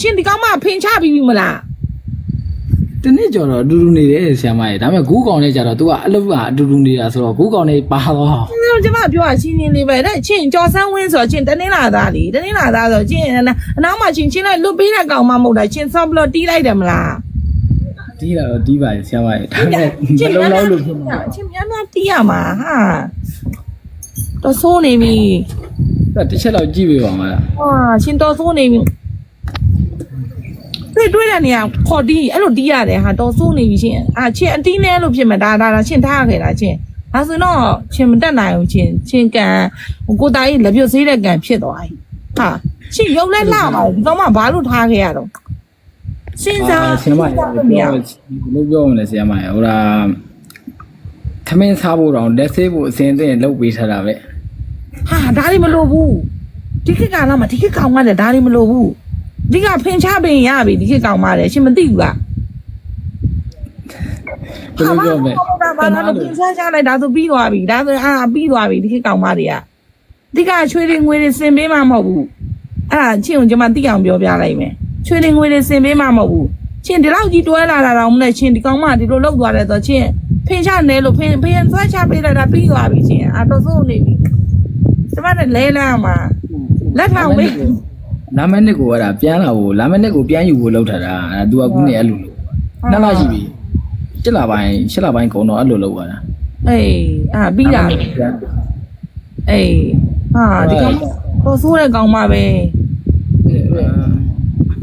ရှင်ဒီကောင်မဖင်ချပြီးပြီမလားတနေ့ကျော်တော့အတူတူနေတယ်ဆရာမရဲ့ဒါပေမဲ့ဂူးကောင်နဲ့ကြတော့ तू ကအလုပ်ကအတူတူနေတာဆိုတော့ဂူးကောင်နဲ့ပါသွားကျမပြောရရှင်းရှင်းလေးပဲတဲ့ချင်းကြော်ဆန်းဝင်းဆိုတော့ချင်းတနင်္လာသားလေတနင်္လာသားဆိုတော့ချင်းအနောက်မှာချင်းချင်းလိုက်လွတ်ပေးတဲ့ကောင်မမဟုတ်တာချင်းဆော့ဘလော့တီးလိုက်တယ်မလားတီးတာတော့တီးပါလေဆရာမရဲ့ဒါပေမဲ့မလုံးလောက်လို့ဖြစ်မှာ ချင်းများများတီးရမှာဟာတော့ဆိုးနေပြီတစ်ချက်တော့ကြည့်ပေးပါဦးလားဟာချင်းတော့ဆိုးနေပြီ တွေ့တွေ့တဲ့နေရာခေါ်တီးအဲ့လိုတီးရတယ်ဟာတော့ဆိုးနေပြီချင်းအာချင်းအတီးနဲ့လို့ဖြစ်မှာဒါဒါဒါချင်းထားခဲ့တာချင်းဒါဆိုတော့ချင်းမတက်နိုင်ဘူးချင်းချင်းကန်ကိုသားကြီးလက်ပြုတ်ဆေးတဲ့ကန်ဖြစ်သွားပြီဟာချင်းရုပ်လဲလှအောင်ဒီတော့မှဘာလို့ထားခဲ့ရတော့စဉ်းစားဆရာမရဲ့စဉ်းစားလို့မရဘူးဘယ်လိုပြောမလဲဆရာမရဲ့ဟိုဒါသမင်းစားဖို့တော့လက်ဆေးဖို့အစဉ်အသင့်လုပ်ပေးထားတာပဲဟာဒါတွေမလိုဘူးဒီခေတ်ကလာမှာဒီခေတ်ကောင်မလည်းဒါတွေမလိုဘူး ဒီကဖင်ချပင်ရပြီဒီခေတ်ကောင်မလည်းရှင်မသိဘူးကဘယ်လိုပြောမလဲဟာဘာလို့ဖင်ချချလိုက်ဒါဆိုပြီးသွားပြီဒါဆိုအာပြီးသွားပြီဒီခေတ်ကောင်မတွေကဒီကချွေးတွေငွေတွေစင်ပေးမှမဟုတ်ဘူးအဲ့ဒါချင်းကိုကျွန်မသိအောင်ပြောပြလိုက်မယ်ချွေးတွေငွေတွေစင်ပေးမှမဟုတ်ဘူးချင်းဒီလောက်ကြီးတွဲလာတာတော့မနဲ့ချင်းဒီကောင်မဒီလိုလောက်သွားတယ်ဆိုချင်းဖင်ချနေလို့ဖင်ဖင်သွားချပေးလိုက်တာပြီးသွားပြီချင်းအာတော့စိုးနေပြီကျမနဲ့လဲလန်းမှာလက်ထောင်မေး လာမယ့်နှစ်ကိုအဲ့ဒါပြန်လာဖို့လာမယ့်နှစ်ကိုပြန်ယူဖို့လုပ်ထားတာအဲ तू ကခုနေအဲ့လိုလုပ်နှစ်လရှိပြီ7လပိုင်း7လပိုင်းကုန်တော့အဲ့လိုလုပ်သွားတာအေးအာပြီးတာအေးဟာဒီကောင်တော့ဆိုးတဲ့ကောင်မပဲ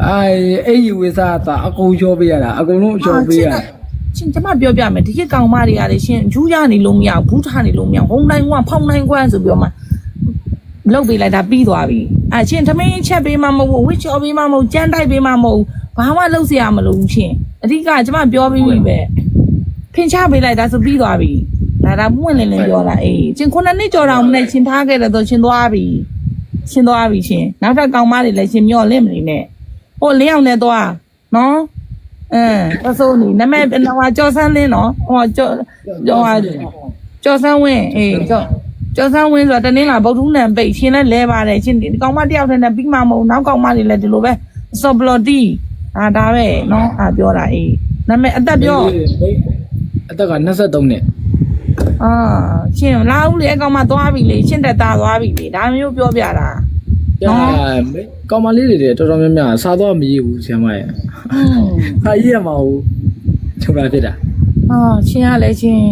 အဲအဲ့ယူဝိစားတာအကုန်ချောပေးရတာအကုန်လုံးချောပေးရတာရှင်ကျမပြောပြမယ်ဒီခေတ်ကောင်မတွေကလေရှင်ဂျူးရနေလို့မရဘူးထားနေလို့မရဟုံတိုင်းကဖောင်းတိုင်းကွမ်းဆိုပြီးတော့မှ လုတ်ပေးလိုက်တာပြီးသွားပြီအရှင်သမင်းချက်ပေးမှမဟုတ်ဘူးဝစ်ချော်ပေးမှမဟုတ်ကြမ်းတိုက်ပေးမှမဟုတ်ဘာမှလုပ်เสียမလို့ရှင်အဓိကကျမပြောပြီးပြီပဲဖင်ချပေးလိုက်တာဆိုပြီးသွားပြီဒါဒါပွင့်လင်းလင်းပြောတာအေးရှင်ခုနှစ်နှစ်ကြော်တော်မနဲ့ရှင်ထားခဲ့တယ်ဆိုရှင်သွားပြီ ရှင်းသွားပြီရှင်နောက်ထပ်ကောင်မတွေလည်းရှင်မျော့လင့်မနေနဲ့ဟိုလင်းအောင်နဲ့သွားနော်အင်းသဆိုးနေနမဲဟိုကြော်ဆန်းလင်းနော်ဟိုကြော်ဟိုကြော်ဆန်းဝင်းအေးကြော် ကျော်ဆန်းဝင်းဆိုတာတနင်္လာဗုဒ္ဓနံပိတ်ရှင်လည်းလဲပါတယ်ရှင်ဒီကောင်မတယောက်တည်းနဲ့ပြီးမှမဟုတ်နောက်ကောင်မတွေလည်းဒီလိုပဲစော်ဘလော်တီအာဒါပဲနော်အာပြောတာအေးနာမည်အသက်ပြောအသက်က23နှစ်အာရှင်လာဦးလေအကောင်မသွားပြီလေရှင်တက်သားသွားပြီလေဒါမျိုးပြောပြတာဒါကောင်မလေးတွေတော်တော်များများစားတော့မရဘူးဆရာမရဲ့อืมဟာရရမဟုတ်ချုပ်လာဖြစ်တာအာချင်းရလဲချင်း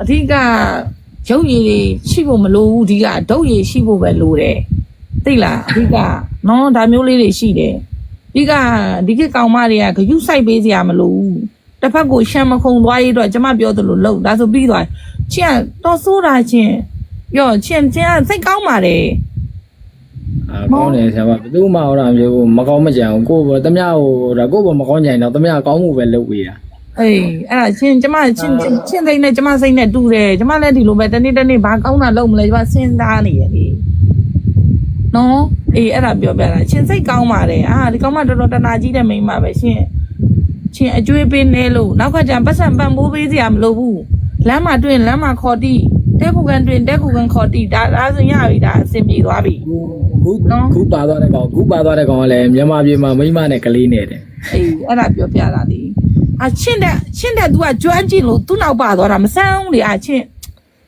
အဓိက ရုပ်ရည်တွေရှိဖို့မလိုဘူးအဓိကဒုတ်ရည်ရှိဖို့ပဲလိုတယ်သိလားအဓိကနော်ဒါမျိုးလေးတွေရှိတယ်အဓိကဒီကကောင်မတွေကဂယုစိုက်ပေးစရာမလိုဘူးတစ်ဖက်ကိုရှမ်းမခုံသွားရတော့ကျမပြောသလိုလုပ်ဒါဆိုပြီးသွားချင်းကတော့စိုးတာချင်းပြောချင်းချင်းကစိတ်ကောင်းပါတယ်အာကောင်းတယ်ဆရာမဘယ်သူမှဟောတာမျိုးမကောင်းမကြံဘူးကိုယ်ဘောတမဟိုဒါကိုယ်ဘောမကောင်းကြရင်တော့တမကောင်းမှုပဲလုပ်ပေးတာ အေးအဲ့ဒါချင်းကျမချင်းချင်းချင်းစိတ်နဲ့ကျမစိတ်နဲ့တူတယ်ကျမလည်းဒီလိုပဲတနေ့တနေ့ဘာကောင်းတာလုပ်မလဲကျမစဉ်းစားနေရလေနော်အေးအဲ့ဒါပြောပြတာချင်းစိတ်ကောင်းပါတယ်အာဒီကောင်းမတော်တော်တနာကြီးတဲ့မိန်းမပဲရှင်ချင်းအကျွေးပေးနေလို့နောက်ခါကျရင်ပတ်စံပံပိုးပေးစရာမလိုဘူးလမ်းမှာတွေ့ရင်လမ်းမှာခေါ်တိတဲခုကန်တွေ့ရင်တဲခုကန်ခေါ်တိဒါဒါဆိုရပြီဒါအဆင်ပြေသွားပြီခုခုပါသွားတဲ့ကောင်ခုပါသွားတဲ့ကောင်ကလည်းမြန်မာပြည်မှာမိမနဲ့ကလေးနဲ့တယ်အေးအဲ့ဒါပြောပြတာလေ အချင်းတဲ့ချင်းတဲ့ तू ကကျွမ်းကျင်လို့သူ့နောက်ပါသွားတာမဆန်းဘူးလေအချင်း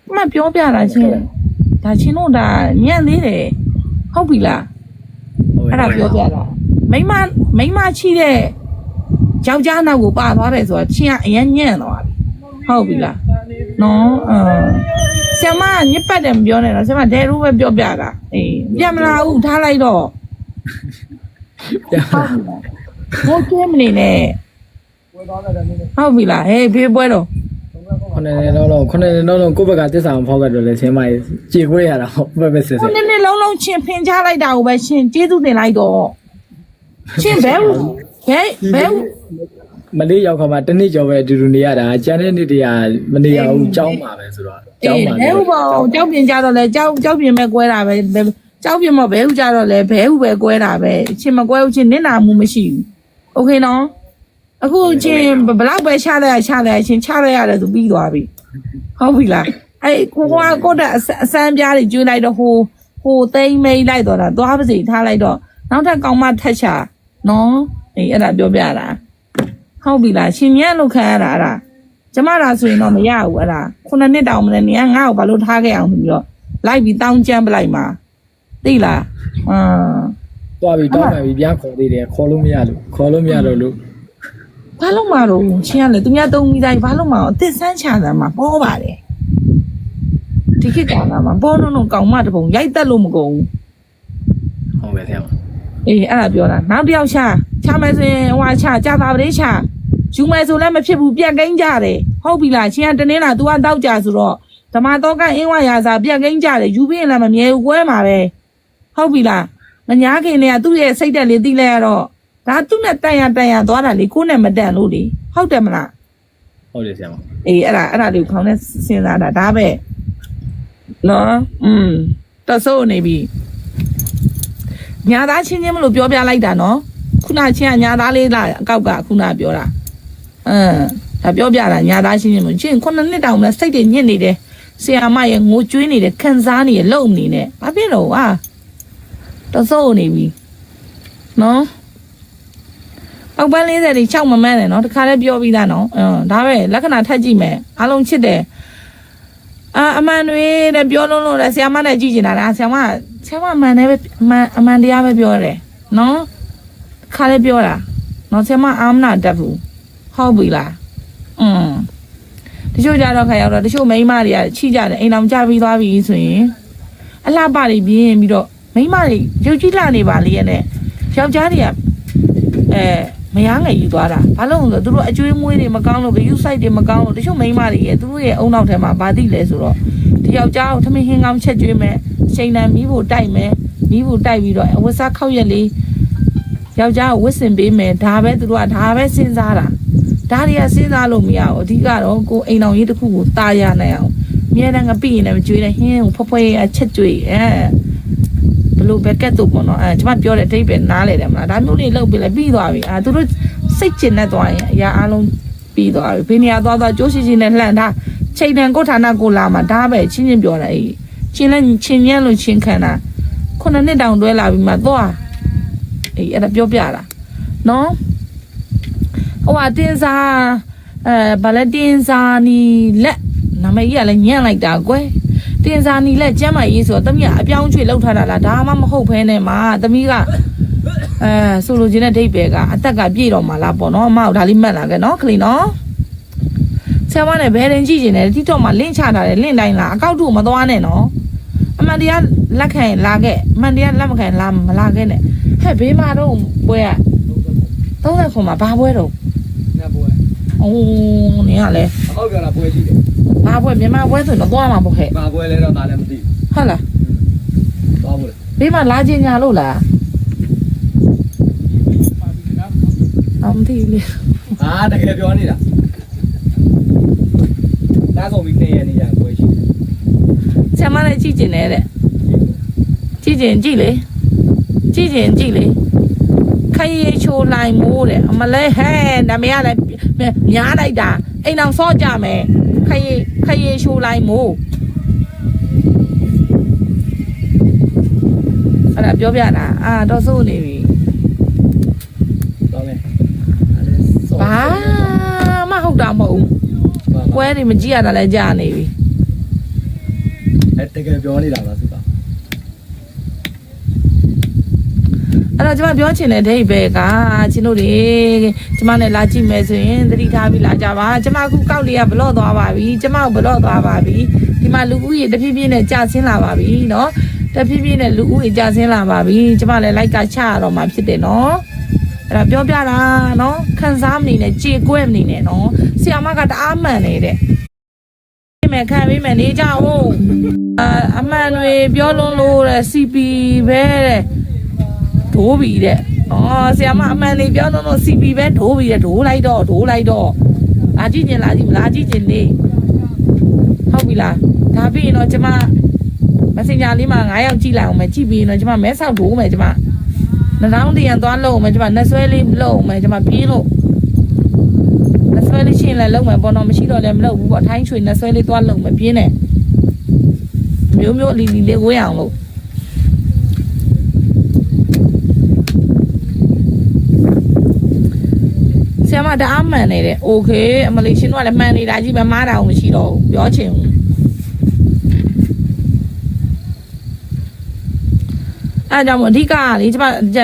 အမှပြောပြတာချင်းဒါချင်းတို့ဒါညံ့သေးတယ်ဟုတ်ပြီလားအဲ့ဒါပြောပြတာမိမမိမချီတဲ့ယောက်ျားနောက်ကိုပါသွားတယ်ဆိုတော့ချင်းကအရင်ညံ့သွားပြီဟုတ်ပြီလားနော်အဆရာမကညစ်ပတ်တယ်မပြောနဲ့တော့ဆရာမဒဲရူးပဲပြောပြတာအေးပြန်မလာဘူးထားလိုက်တော့ဟုတ်ပြီလားဘိုးကဲမနေနဲ့ ဟုတ်ပြီလားဟေးဖေးပွဲတော့ ခုနှစ်နှစ်တော့တော့ခုနှစ်နှစ်တော့တော့ကိုယ့်ဘက်ကတစ္ဆာမဖောက်ခဲ့တော့လေဆင်းမကြီးကြေခွေးရတာဟုတ်ပဲပဲစစ်စစ် ခုနှစ်နှစ်လုံးလုံးချင်းဖင်ချလိုက်တာကိုပဲရှင်ကျေးဇူးတင်လိုက်တော့ရှင်ဘဲဘူးဘဲဘဲဘူး မလေးရောက်ခါမှာတစ်နှစ်ကျော်ပဲအတူတူနေရတာကျန်တဲ့နှစ်တည်းကမနေရဘူးကြောင်းပါပဲဆိုတော့ကြောင်းပါ ဘဲဘူးပေါ့ကြောက်ပြင်ကြတော့လဲကြောက်ကြောက်ပြင်မဲ့ကွဲတာပဲကြောက်ပြင်မဘဲဘူးကြတော့လဲဘဲဘူးပဲကွဲတာပဲချင်းမကွဲဘူးချင်းနင့်နာမှုမရှိဘူးโอเคနော် အခုချင်းဘလောက်ပဲချလိုက်ရချလိုက်ရချင်းချလိုက်ရတယ်သူပြီးသွားပြီဟုတ်ပြီလားအဲ့ကိုကကိုတဲ့အစမ်းပြားတွေကျွေးလိုက်တော့ဟိုဟိုသိမ့်မိတ်လိုက်တော့တာသွားပါစီထားလိုက်တော့နောက်ထပ်ကောင်မထက်ချာနော်အေးအဲ့ဒါပြောပြတာဟုတ်ပြီလားရှင်မြတ်လို့ခံရတာအဲ့ဒါကျမသာဆိုရင်တော့မရဘူးအဲ့ဒါခုနှစ်နှစ်တောင်မလဲနေကငါ့ကိုဘာလို့ထားခဲ့အောင်ဆိုပြီးတော့လိုက်ပြီးတောင်းကြမ်းပလိုက်မှာသိလားအာသွားပြီတောင်းမှန်ပြီပြန်ခေါ်သေးတယ်ခေါ်လို့မရလို့ခေါ်လို့မရတော့လို့ ဘာလို့မှတော့ရှင်ကလည်းသူများသုံးမိသားကြီးဘာလို့မှအသက်ဆန်းချတာမှပေါ်ပါတယ်ဒီခေတ်ကလာမှာပေါ်တော့တော့ကောင်မတပုံရိုက်တက်လို့မကုန်ဘူးဟုတ်ပဲဆရာမအေးအဲ့ဒါပြောတာနောက်တစ်ယောက်ရှာချမယ်ဆိုရင်ဟိုချကြတာပရိရှာယူမယ်ဆိုလည်းမဖြစ်ဘူးပြက်ကိန်းကြတယ်ဟုတ်ပြီလားရှင်ကတင်းင်းလာ तू ကတောက်ကြဆိုတော့ဓမ္မတော့ကအင်းဝရာစာပြက်ကိန်းကြတယ်ယူပြီးရင်လည်းမမြဲဘူးကွဲမှာပဲဟုတ်ပြီလားမညာခင်နဲ့ကသူ့ရဲ့စိတ်တက်လေးသိလိုက်ရတော့ ဒါသူ့နဲ့တန်ရတန်ရသွားတာလေကိုနဲ့မတန်လို့လေဟုတ်တယ်မလား ဟုတ်တယ်ဆရာမ အေးအဲ့ဒါအဲ့ဒါလေးကိုခေါင်းနဲ့စဉ်းစားတာဒါပဲနော်อืมတဆိုးနေပြီညာသားချင်းချင်းမလို့ပြောပြလိုက်တာနော်ခုနချင်းကညာသားလေးလားအကောက်ကခုနပြောတာအင်းဒါပြောပြတာညာသားချင်းချင်းမလို့ချင်းခုနှစ်နှစ်တောင်မလားစိတ်တွေညစ်နေတယ်ဆီယာမရဲ့ငိုကြွေးနေတယ်ခံစားနေရလုံနေနဲ့ဘာဖြစ်လို့อ่ะတဆိုးနေပြီနော် ပောက်ပန်း40တွေ6မမန်းတယ်နော်တခါလည်းပြောပြီးသားနော်အင်းဒါပဲလက္ခဏာထပ်ကြည့်မယ်အားလုံးချစ်တယ်အာအမှန်တွေတဲ့ပြောလုံးလို့လည်းဆရာမနဲ့ကြည့်နေတာလားဆရာမဆရာမအမှန်နဲ့ပဲအမှန်အမှန်တရားပဲပြောတယ်နော်တခါလည်းပြောတာနော်ဆရာမအာမနာတတ်ဘူးဟုတ်ပြီလားอืมတချို့ကြတော့ခါရောက်တော့တချို့မိန်းမတွေကချိကြတယ်အိမ်အောင်ကြပြီးသွားပြီဆိုရင်အလှပတွေပြင်းပြီးတော့မိန်းမတွေရုပ်ကြီးလာနေပါလေရဲ့နဲ့ယောက်ျားတွေကအဲ မရငယ်ယူသွားတာဘာလို့လဲဆိုတော့သူတို့အကျွေးမွေးတွေမကောင်းလို့ဂယူဆိုင်တွေမကောင်းလို့တချို့မိန်းမတွေရဲ့သူတို့ရဲ့အုံနောက်ထဲမှာဘာသိလဲဆိုတော့ဒီယောက်ျားကိုထမင်းဟင်းကောင်းချက်ကျွေးမယ်ချိန်တန်မီးဖို့တိုက်မယ်မီးဖို့တိုက်ပြီးတော့အဝတ်စားခောက်ရက်လေးယောက်ျားကိုဝတ်ဆင်ပေးမယ်ဒါပဲသူတို့ကဒါပဲစဉ်းစားတာဒါတွေကစဉ်းစားလို့မရဘူးအဓိကတော့ကိုအိမ်တော်ရေးတစ်ခုကိုတာယာနိုင်အောင်အများတန်းကပြည့်ရင်လည်းကျွေးတယ်ဟင်းကိုဖွက်ဖွက်ရချက်ကျွေးအဲ လို့ပဲကက်တော့ပေါ့နော်အဲကျွန်မပြောတဲ့အတိတ်ပဲနားလေတယ်မလားဒါမျိုးလေးလုပ်ပြီးလဲပြီးသွားပြီအာသူတို့စိတ်ကျင်နဲ့သွားရင်အရာအလုံးပြီးသွားပြီဘေးနေရာသွားသွားကြိုးရှိရှိနဲ့လှန်ထားချိန်တန်ကိုဌာနကိုလာမှာဒါပဲချင်းချင်းပြောတာအေးချင်းလဲချင်းညံ့လို့ချင်းခံတာခုနှစ်နှစ်တောင်တွဲလာပြီးမှသွားအေးအဲ့ဒါပြောပြတာနော်ဟိုဟာတင်းစားအဲဘာလဲတင်းစားနီလက်နာမည်ကြီးကလည်းညံ့လိုက်တာကွယ် တင်စာနီလက်ကျမ်းမရေးဆိုတော့တမီးကအပြောင်းချွေလောက်ထားတာလားဒါမှမဟုတ်ဖဲနဲ့မှာတမီးကအဲဆိုလိုချင်တဲ့ဒိတ်ပဲကအသက်ကပြည့်တော့မှာလားပေါ့နော်အမကဒါလေးမှတ်လာခဲ့နော်ခလီနော်ဆရာမနဲ့ဘယ်ရင်ကြည့်ကျင်တယ်တိတော့မှလင့်ချတာတယ်လင့်တိုင်းလားအကောက်တူမသွားနဲ့နော်အမှန်တရားလက်ခံရင်လာခဲ့အမှန်တရားလက်မခံရင်လာမလာခဲ့နဲ့ဟဲ့ဘေးမှာတော့ပွဲက30ခွန်မှာဘာပွဲတော့နတ်ပွဲအိုးနင်ကလည်းဟုတ်ပြောတာပွဲရှိတယ် ဘာပွဲမြန်မာပွဲဆိုတော့သွားမှာပေါ့ဟဲ့ဘာပွဲလဲတော့ဒါလည်းမသိဟုတ်လားဘူးသွားဖို့လေဘေးမှာလာခြင်းညာလို့လားအမသိလေအာတကယ်ပြောနေတာဒါဆိုပြီးနေရနေရပွဲရှိတယ်ဆရာမလည်းကြည့်ကျင်တယ်တဲ့ကြည့်ကျင်ကြည့်လေကြည့်ကျင်ကြည့်လေခရီးချိုးလိုက်မိုးတဲ့အမလဲဟဲ့နမရလည်းများလိုက်တာအိမ်အောင်စော့ကြမယ် ခရီးခရီးချိုးလိုက်မိုးအဲ့ဒါပြောပြတာအာတော့စိုးနေပြီသွားမယ်ဘာမှဟုတ်တာမဟုတ်ဘူးပွဲတွေမကြည့်ရတာလည်းကြာနေပြီအဲတကယ်ပြောနေတာပါသူက အဲ့ တော့ကျွန်မပြောချင်တဲ့ဒိတ်ပဲကချင်းတို့တွေကျွန်မနဲ့လာကြည့်မယ်ဆိုရင်သတိထားပြီးလာကြပါကျွန်မအခုကောက်လေးကဘလော့သွားပါပြီကျွန်မဘလော့သွားပါပြီဒီမှာလူဦးရေတဖြည်းဖြည်းနဲ့ကျဆင်းလာပါပြီเนาะတဖြည်းဖြည်းနဲ့လူဦးရေကျဆင်းလာပါပြီကျွန်မလည်းလိုက်ကချရတော့မှာဖြစ်တယ်เนาะအဲ့ဒါပြောပြတာเนาะခံစားမနေနဲ့ကြေကွဲမနေနဲ့เนาะဆီယာမကတအားမှန်နေတဲ့မယ်ခံပြီးမယ်နေကြအောင်အာအမှန်တွေပြောလုံးလို့တဲ့ CP ပဲတဲ့ ဒိုးပြီတဲ့။အော်ဆရာမအမှန်လေးပြောတော့လို့ CP ပဲဒိုးပြီတဲ့ဒိုးလိုက်တော့ဒိုးလိုက်တော့လာကြည့်ကျင်လာကြည့်မလားကြည့်ကျင်နေဟုတ်ပြီလားဒါပြီးရင်တော့ကျမ messenger လေးမှာ9ယောက်ကြည့်လိုက်အောင်မယ်ကြည့်ပြီးရင်တော့ကျမမဲဆောက်ဒိုးမယ်ကျမနှောင်းတရံသွားလုံးမယ်ကျမနှဆွဲလေးလုံးမယ်ကျမပြေးလို့နှဆွဲလေးရှင်းလဲလုံးမယ်ပေါ်တော့မရှိတော့လည်းမလုပ်ဘူးပေါ့ထိုင်းချွေနှဆွဲလေးသွားလုံးမယ်ပြင်းတယ်မျိုးမျိုးအလီလီလေးဝေးအောင်လို့ မတအားမှန်နေတယ်โอเคအမလေးရှင်တို့ကလည်းမှန်နေတာကြီးပဲမားတာအောင်မရှိတော့ဘူးပြောချင်ဘူးအဲဒါကြောင့်မို့အဓိကကလေကျမကြံ